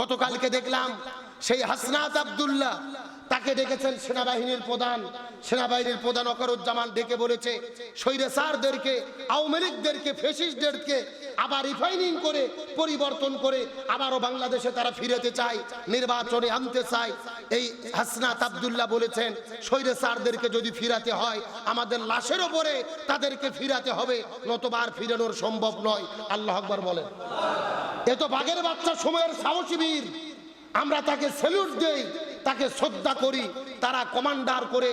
গতকালকে দেখলাম সেই হাসনাত আব্দুল্লাহ, তাকে ডেকেছেন সেনাবাহিনীর প্রধান। সেনাবাহিনীর প্রধান অকরুজ্জামান ডেকে বলেছে স্বৈরাচারদেরকে আওয়ামী লীগদেরকে, ফেসিস্টদেরকে আবার রিফাইনিং করে, পরিবর্তন করে আবারও বাংলাদেশে তারা ফিরেতে চায়, নির্বাচনে আনতে চায়। এই হাসনাত আব্দুল্লাহ বলেছেন স্বৈরাচারদেরকে যদি ফিরাতে হয়, আমাদের লাশের ওপরে তাদেরকে ফিরাতে হবে নতবার ফিরানোর সম্ভব নয়। আল্লাহ আকবর বলেন। এ তো বাঘের বাচ্চা সময়ের সাহসী বীর। আমরা তাকে স্যালুট দেই, তাকে শ্রদ্ধা করি, তারা কমান্ডার করে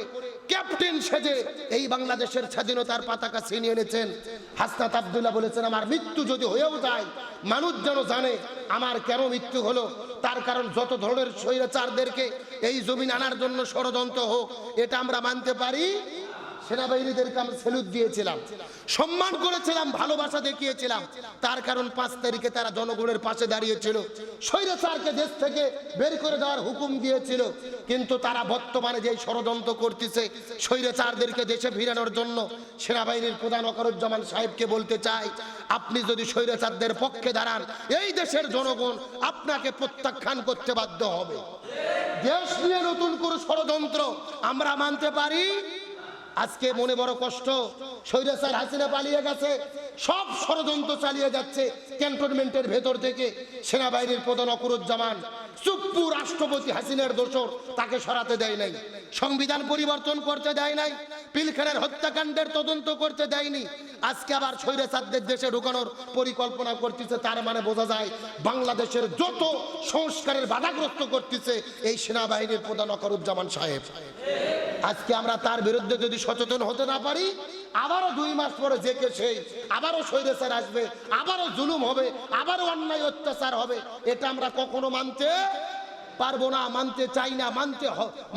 ক্যাপ্টেন সেজে এই বাংলাদেশের স্বাধীনতার পতাকা ছিনিয়ে এনেছেন। হাসনাত আব্দুল্লাহ বলেছেন, আমার মৃত্যু যদি হয়েও যায়, মানুষ যেন জানে আমার কেন মৃত্যু হলো। তার কারণ যত ধরনের স্বৈরাচারদেরকে এই জমিন আনার জন্য ষড়যন্ত্র হোক, এটা আমরা মানতে পারি। সেনাবাহিনীদেরকে আমরা স্যালুট দিয়েছিলাম। সম্মান করেছিলাম, ভালোবাসা দেখিয়েছিলাম। তার কারণ পাঁচ তারিখে তারা জনগণের পাশে দাঁড়িয়েছিল। স্বৈরাচারকে দেশ থেকে বের করে দেওয়ার হুকুম দিয়েছিল। কিন্তু তারা বর্তমানে যে ষড়যন্ত্র করতেছে স্বৈরাচারদেরকে দেশে ফিরানোর জন্য সেনাবাহিনীর প্রধান অকরুজ্জামান সাহেবকে বলতে চাই, আপনি যদি স্বৈরাচারদের পক্ষে দাঁড়ান, এই দেশের জনগণ আপনাকে প্রত্যাখ্যান করতে বাধ্য হবে। দেশ নিয়ে নতুন করে ষড়যন্ত্র আমরা মানতে পারি? আজকে মনে বড় কষ্ট। স্বৈরাচার হাসিনা পালিয়ে গেছে। সব ষড়যন্ত্র চালিয়ে যাচ্ছে ক্যান্টনমেন্টের ভেতর থেকে। সেনাবাহিনীর প্রধান অকুরুজ্জামান, চুপ্পু রাষ্ট্রপতি হাসিনার দোষর তাকে সরাতে দেয় নাই। সংবিধান পরিবর্তন করতে দেয় নাই। পিলখানের হত্যাকাণ্ডের তদন্ত করতে দেয়নি। আজকে আবার স্বৈরাচারদের দেশে ঢুকানোর পরিকল্পনা করতেছে, তার মানে বোঝা যায় বাংলাদেশের যত সংস্কারের বাধাগ্রস্ত করতেছে, এই সেনাবাহিনীর প্রধান অকরুজ্জামান সাহেব। আজকে আমরা তার বিরুদ্ধে যদি সচেতন হতে না পারি, আবারও দুই মাস পরে যে কে সেই, আবারও স্বৈরাচার আসবে, আবারও জুলুম হবে, আবারও অন্যায় অত্যাচার হবে, এটা আমরা কখনো মানতে পারব না, মানতে চাই না, মানতে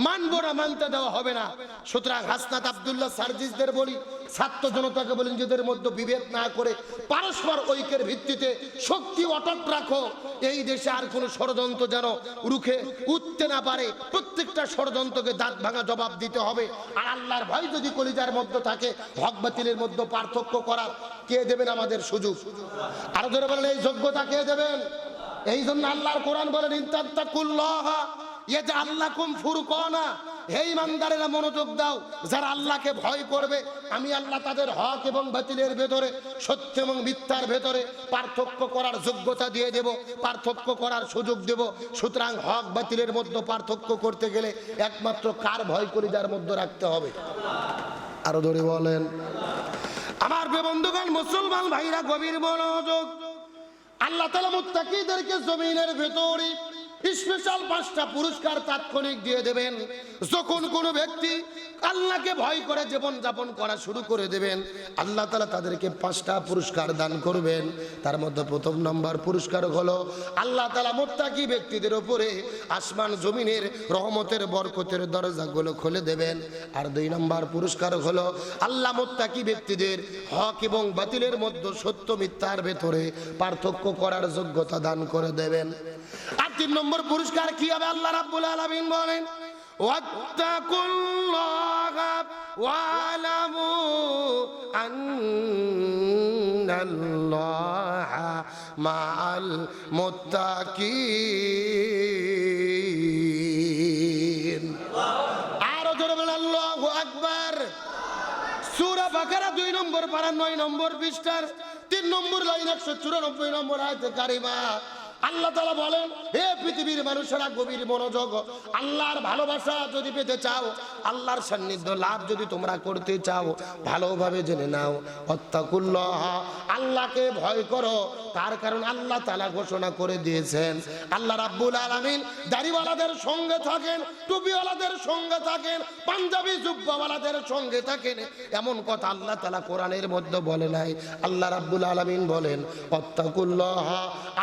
মানবো না, মানতে দেওয়া হবে না। সুতরাং হাসনাত আবদুল্লাহ সার্জিসদের বলি, ছাত্র জনতাকে বলি, নিজেদের মধ্যে বিভেদ না করে পারস্পর ঐক্যের ভিত্তিতে শক্তি অটট রাখো। এই দেশে আর কোনো ষড়যন্ত্র যেন রুখে উঠতে না পারে। প্রত্যেকটা ষড়যন্ত্রকে দাঁত ভাঙা জবাব দিতে হবে। আর আল্লাহর ভয় যদি কলিজার মধ্যে থাকে, হক বাতিলের মধ্যে পার্থক্য করার কে দেবেন আমাদের সুযোগ? আরও ধরে বলেন, এই যোগ্যতা কে দেবেন? এই জন্য আল্লাহর কোরআন বলেন ইয়ে আল্লাহ কুম হে মনোযোগ দাও আল্লাহকে ভয় করবে, আমি আল্লাহ তাদের হক এবং বাতিলের ভেতরে এবং ভেতরে পার্থক্য করার যোগ্যতা দিয়ে দেব, পার্থক্য করার সুযোগ দেব। সুতরাং হক বাতিলের মধ্যে পার্থক্য করতে গেলে একমাত্র কার ভয় করি যার মধ্যে রাখতে হবে? আরও ধরে বলেন। আমার বন্ধুগণ, মুসলমান ভাইরা, গভীর মনোযোগ আল্লাহ তালা মুত্তাকিদেরকে জমিনের ভেতরে স্পেশাল পাঁচটা পুরস্কার তাৎক্ষণিক দিয়ে দেবেন। যখন কোনো ব্যক্তি আল্লাহকে ভয় করে জীবন যাপন করা শুরু করে দেবেন, আল্লাহ তালা তাদেরকে পাঁচটা পুরস্কার দান করবেন। তার মধ্যে প্রথম নম্বর পুরস্কার হলো আল্লাহ তালা মোত্তাকি ব্যক্তিদের উপরে আসমান জমিনের রহমতের বরকতের দরজাগুলো খুলে দেবেন। আর দুই নম্বর পুরস্কার হলো আল্লাহ মোত্তাকি ব্যক্তিদের হক এবং বাতিলের মধ্যে সত্য মিথ্যার ভেতরে পার্থক্য করার যোগ্যতা দান করে দেবেন। তিন নম্বর পুরস্কার কি হবে? আল্লাহ রাব্বুল আলামিন বলেন আরও জোরে বলেন, আল্লাহু আকবার। সূরা বাকারা দুই নম্বর পারা নয় নম্বর পৃষ্ঠার, তিন নম্বর লাইন একশো চুরানব্বই নম্বর আয়তে কারিমা আল্লাহ তালা বলেন, হে পৃথিবীর মানুষেরা, গভীর মনোযোগ, আল্লাহর ভালোবাসা যদি পেতে চাও, আল্লাহর সান্নিধ্য লাভ যদি তোমরা করতে চাও, ভালোভাবে জেনে নাও। অত্যাকুল্লাহ আল্লাহকে ভয় করো। তার কারণ আল্লাহ তালা ঘোষণা করে দিয়েছেন। আল্লাহ রাব্বুল আলামিন দাড়িওয়ালাদের সঙ্গে থাকেন, টুপিওয়ালাদের সঙ্গে থাকেন, পাঞ্জাবি জুব্বাওয়ালাদের সঙ্গে থাকেন। এমন কথা আল্লাহ তালা কোরআনের মধ্যে বলে নাই। আল্লাহ রাব্বুল আলামিন বলেন অত্যাকুল্লাহ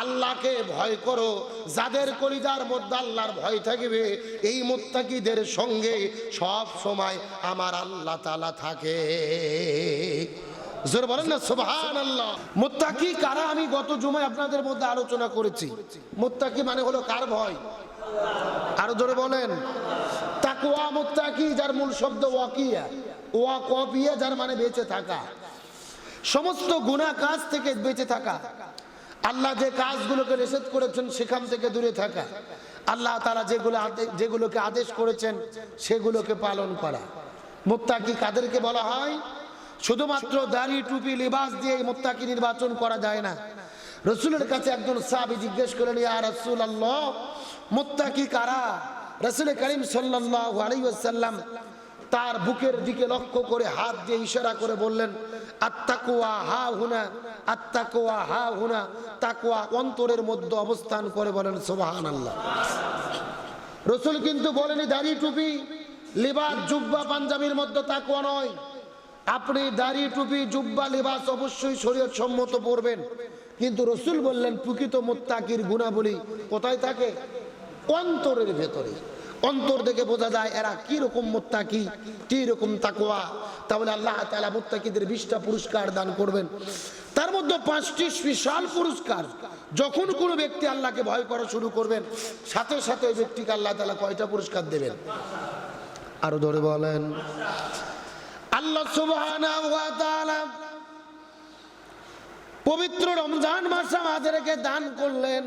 আল্লাহকে ভয় করো, যাদের কলিজার মধ্যে আল্লাহর ভয় থাকবে, এই মোত্তাকিদের সঙ্গে সব সময় আমার আল্লাহ তালা থাকে। জোর বলেন না সুবহান আল্লাহ মুত্তাকি কারা? আমি গত জুমায় আপনাদের মধ্যে আলোচনা করেছি। মুত্তাকি মানে হলো কার ভয়? আরও জোরে বলেন। তাকুয়া মুত্তাকি, যার মূল শব্দ ওয়াকিয়া। ওয়া কপিয়া যার মানে বেঁচে থাকা। সমস্ত গুনাহ কাজ থেকে বেঁচে থাকা। আল্লাহ যে কাজগুলোকে নিষেধ করেছেন সেখান থেকে দূরে থাকা। আল্লাহ তারা যেগুলো যেগুলোকে আদেশ করেছেন সেগুলোকে পালন করা। মোত্তাকি কাদেরকে বলা হয়, শুধুমাত্র দাড়ি, টুপি, লিবাস দিয়ে মোত্তাকি নির্বাচন করা যায় না। রসুলের কাছে একজন সাহাবি জিজ্ঞেস করেন ইয়া রাসূল আল্লাহ মোত্তাকি কারা? রসুল করিম সাল্লাল্লাহু আলাইহি ওয়াসাল্লাম তার বুকের দিকে লক্ষ্য করে হাত দিয়ে ইশারা করে বললেন হা হুনা হা হুনা, তাকুয়া অন্তরের মধ্যে অবস্থান করে বলেন সুবহান আল্লাহ রসুল কিন্তু বলেনি টুপি জুব্বা, পাঞ্জাবির মধ্যে নয়। আপনি দাড়ি, টুপি, জুব্বা, লিবাস অবশ্যই শরীয়ত সম্মত পড়বেন কিন্তু রসুল বললেন, প্রকৃত মোত্তাকির গুণাবলী কোথায় থাকে? অন্তরের ভেতরে। অন্তর দেখে বোঝা যায় এরা কি রকম মোত্তাকি কি রকম তাকোয়া তাহলে আল্লাহ তাআলা মোত্তাকিদের বিশটা পুরস্কার দান করবেন। তার মধ্যে পাঁচটি বিশাল পুরস্কার। যখন কোনো ব্যক্তি আল্লাহকে ভয় করা শুরু করবেন, সাথে সাথে ওই ব্যক্তিকে আল্লাহ তালা কয়টা পুরস্কার দেবেন? আরও ধরে বলেন। আল্লাহ তাআলা পবিত্র রমজান মাস আমাদেরকে দান করলেন।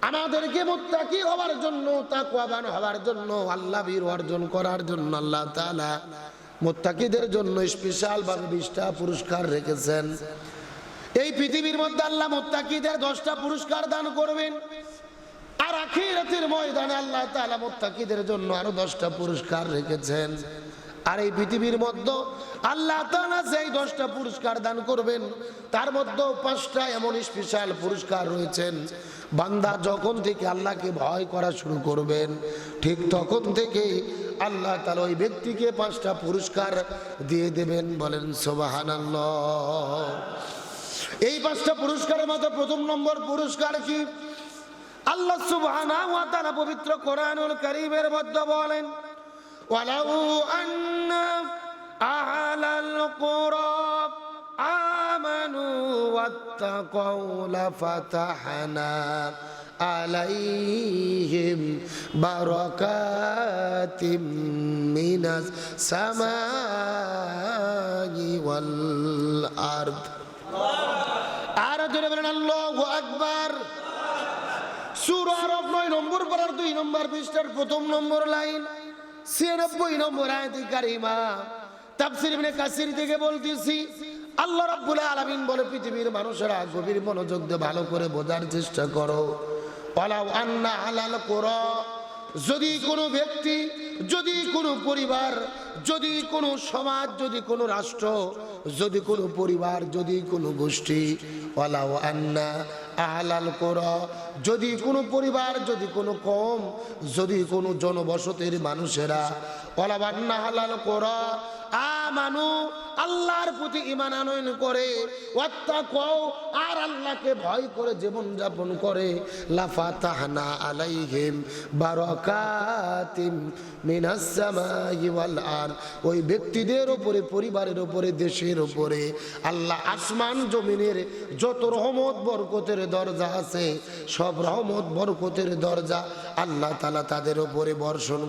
আমাদেরকে মুত্তাকি হওয়ার জন্য, তাকওয়াবান হওয়ার জন্য, আল্লাহ বীর অর্জন করার জন্য আল্লাহ তাআলা মুত্তাকিদের জন্য স্পেশাল ভাবে বিশটা পুরস্কার রেখেছেন। এই পৃথিবীর মধ্যে আল্লাহ মুত্তাকিদের দশটা পুরস্কার দান করবেন। আর আখিরাতের ময়দানে আল্লাহ তাআলা মুত্তাকিদের জন্য আরও দশটা পুরস্কার রেখেছেন। আর এই পৃথিবীর মধ্যে আল্লাহ তাআলা যেই দশটা পুরস্কার দান করবেন, তার মধ্যে পাঁচটা এমন স্পেশাল পুরস্কার রয়েছেন। বান্দা যখন থেকে আল্লাহকে ভয় করা শুরু করবেন, ঠিক তখন থেকে আল্লাহ তাআলা ওই ব্যক্তিকে পাঁচটা পুরস্কার দিয়ে দেবেন, বলেন সুবহানাল্লাহ। এই পাঁচটা পুরস্কারের মধ্যে প্রথম নম্বর পুরস্কার কি? আল্লাহ তাআলা পবিত্র কোরআনুল করিমের মধ্যে বলেন আন্না আহলাল কুরা আমানু ওয়াত্তাকাউ লাফাতাহনা আলাইহিম বারাকাতিম মিনাস সামাই ওয়াল আরদ আর জোরে বলেন, আল্লাহু আকবার। সূরা আরব নয় নম্বর পারার দুই নম্বর পৃষ্ঠার প্রথম নম্বর লাইন। ছিয়ানব্বই নম্বর আয়াতি কারিমা। তাফসির ইবনে কাসির থেকে বলতেছি, আল্লাহ রাব্বুল আলামিন বলে, পৃথিবীর মানুষেরা গভীর মনোযোগ দিয়ে ভালো করে বোঝার চেষ্টা করো। ওয়ালাউ আন্না হালাল কোরা। যদি কোনো ব্যক্তি, যদি কোনো পরিবার, যদি কোনো সমাজ, যদি কোনো রাষ্ট্র, যদি কোনো পরিবার, যদি কোনো গোষ্ঠী, ওয়ালাউ আন্না আহলাল কোরা। যদি কোনো পরিবার যদি কোনো কম যদি কোনো জনবসতির মানুষেরা আল্লাহর প্রতি ইমান আনয়ন করে আর আল্লাহকে ভয় করে করে। সামাই ওয়াল আর ওই ব্যক্তিদের উপরে, পরিবারের উপরে, দেশের উপরে আল্লাহ আসমান জমিনের যত রহমত, বরকতের দরজা আছে, সব রহমত, বরকতের দরজা আল্লাহ তালা তাদের উপরে বর্ষণ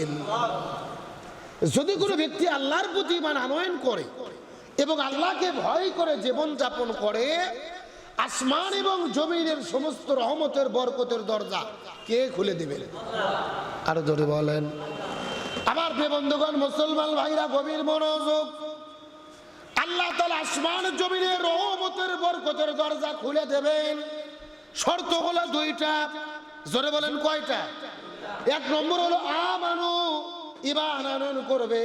করবেন যদি কোনো ব্যক্তি আল্লাহর প্রতি ইমান আনয়ন করে এবং আল্লাহকে ভয় করে জীবন যাপন করে, আসমান এবং জমিনের সমস্ত রহমতের বরকতের দরজা কে খুলে দেবেন আরও ধরে বলেন। আমার বন্ধুগণ, মুসলমান ভাইরা, গভীর মনোযোগ। আল্লাহ তালা আসমান, জমিনের রহমতের বরকতের দরজা খুলে দেবেন। শর্ত হলো দুইটা। জোরে বলেন কয়টা? এক নম্বর হলো, আমানু করবে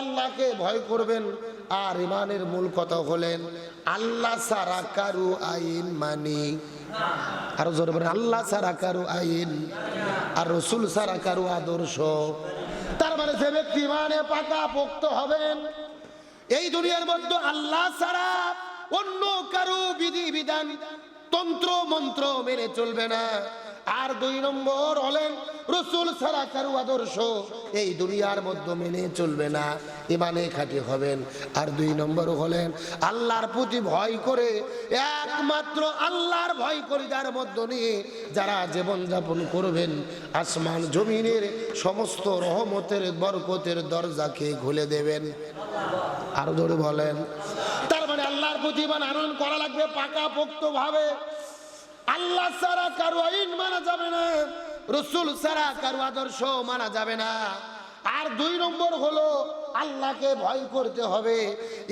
আল্লাহকে ভয় করবেন, আর ইমানের মূল কথা হলেন, আল্লাহ সারা কারু আইন মানি। আরও আল্লাহ সারা কারু আইন, আর রসুল সারা কারু আদর্শ। তার মানে যে ব্যক্তি মানে পাকা পোক্ত হবেন, এই দুনিয়ার মধ্যে আল্লাহ সারা অন্য কারও বিধি বিধান তন্ত্র, মন্ত্র মেনে চলবে না। আর দুই নম্বর হলেন, রসুল ছাড়া কারও আদর্শ এই দুনিয়ার মধ্যে মেনে চলবে না, ইমানে খাঁটি হবেন। আর দুই নম্বর হলেন, আল্লাহর প্রতি ভয় করে, একমাত্র আল্লাহর ভয় করে যার মধ্য নিয়ে যারা জীবনযাপন করবেন, আসমান জমিনের সমস্ত রহমতের বরকতের দরজাকে খুলে দেবেন। আরও ধরে বলেন। তার মানে আল্লাহর প্রতি ইমান আনয়ন করা লাগবে পাকা পোক্ত ভাবে আল্লাহ ছাড়া কারও আইন মানা যাবে না, রসুল ছাড়া কারও আদর্শ মানা যাবে না। আর দুই নম্বর হলো, আল্লাহকে ভয় করতে হবে।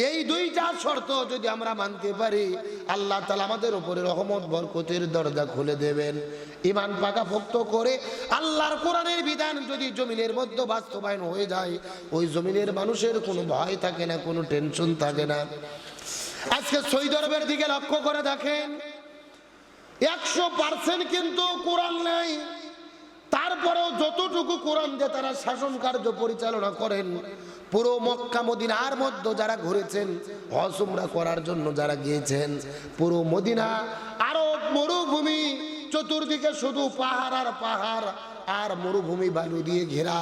এই দুইটা শর্ত যদি আমরা মানতে পারি, আল্লাহ তালা আমাদের উপরে রহমত, বরকতের দরজা খুলে দেবেন। ইমান পাকা ভক্ত করে আল্লাহর কোরআনের বিধান যদি জমিনের মধ্যে বাস্তবায়ন হয়ে যায়, ওই জমিনের মানুষের কোনো ভয় থাকে না, কোনো টেনশন থাকে না। আজকে সৌদি আরবের দিকে লক্ষ্য করে দেখেন। একশো পার্সেন্ট কিন্তু কোরআন নেই। তারপরেও যতটুকু কোরআন দিয়ে তারা শাসন কার্য পরিচালনা করেন, পুরো মক্কা মদিনার মধ্যে যারা ঘুরেছেন হজ উমরা করার জন্য যারা গিয়েছেন, পুরো মদিনা আরও মরুভূমি, চতুর্দিকে শুধু পাহাড় আর পাহাড় আর মরুভূমি বালু দিয়ে ঘেরা।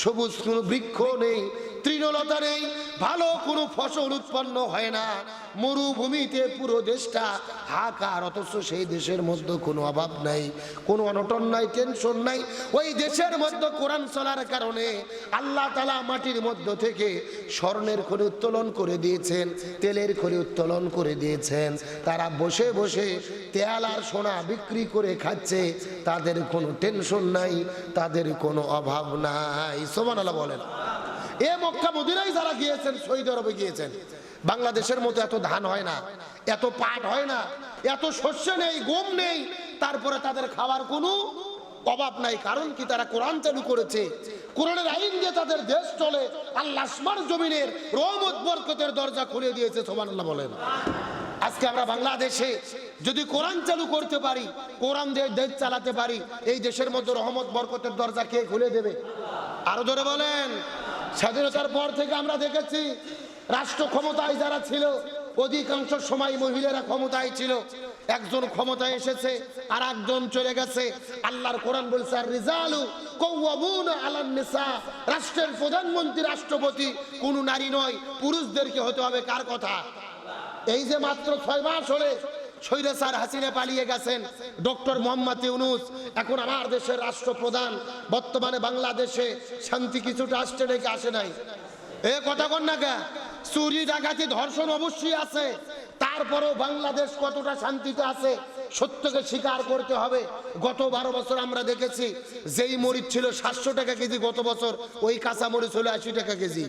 সবুজ কোনো বৃক্ষ নেই, তৃণলতা নেই, ভালো কোনো ফসল উৎপন্ন হয় না। মরুভূমিতে পুরো দেশটা হাকার অথচ সেই দেশের মধ্যে কোনো অভাব নাই, কোনো অনটন নাই, টেনশন নাই। ওই দেশের মধ্যে কোরআন চলার কারণে আল্লাহ তালা মাটির মধ্য থেকে স্বর্ণের খনি উত্তোলন করে দিয়েছেন, তেলের খনি উত্তোলন করে দিয়েছেন। তারা বসে বসে তেল আর সোনা বিক্রি করে খাচ্ছে, তাদের কোনো টেনশন নাই, তাদের কোনো অভাব নাই। সোমান বলেন। এ মক্কা মদিনায় যারা গিয়েছেন সৌদি আরবে গিয়েছেন, বাংলাদেশের মতো এত ধান হয় না, এত পাট হয় না, এত শস্য নেই, গম নেই, তারপরে তাদের খাবার কোনো অভাব নাই। কারণ কি? তারা কোরআন চালু করেছে। কোরআনের আইন দিয়ে তাদের দেশ চলে। আল্লাহ জমিনের রহমত, বরকতের দরজা খুলে দিয়েছে সোমান বলেন। আজকে আমরা বাংলাদেশে যদি কোরআন চালু করতে পারি, কোরআন দিয়ে দেশ চালাতে পারি, এই দেশের মধ্যে রহমত, বরকতের দরজা কে খুলে দেবে? আরও ধরে বলেন। স্বাধীনতার পর থেকে আমরা দেখেছি, রাষ্ট্র ক্ষমতায় যারা ছিল, অধিকাংশ সময় মহিলারা ক্ষমতায় ছিল। একজন ক্ষমতায় এসেছে আর একজন চলে গেছে। আল্লাহর কোরআন বলছে আর রিজালু নিসা। রাষ্ট্রের প্রধানমন্ত্রী, রাষ্ট্রপতি কোন নারী নয়, পুরুষদেরকে হতে হবে কার কথা? এই যে মাত্র ছয় মাস হলে হাসিনা পালিয়ে গেছেন ডক্টর এখন আমার দেশের রাষ্ট্রপ্রধান, বর্তমানে বাংলাদেশে শান্তি আসে নাই? এ কথা না কে? চুরি ডাকাতি ধর্ষণ অবশ্যই আছে। তারপরেও বাংলাদেশ কতটা শান্তিতে আছে সত্যকে স্বীকার করতে হবে। গত বারো বছর আমরা দেখেছি, যেই মরিচ ছিল সাতশো টাকা কেজি, গত বছর ওই কাঁচা মরিচ হলো আশি টাকা কেজি।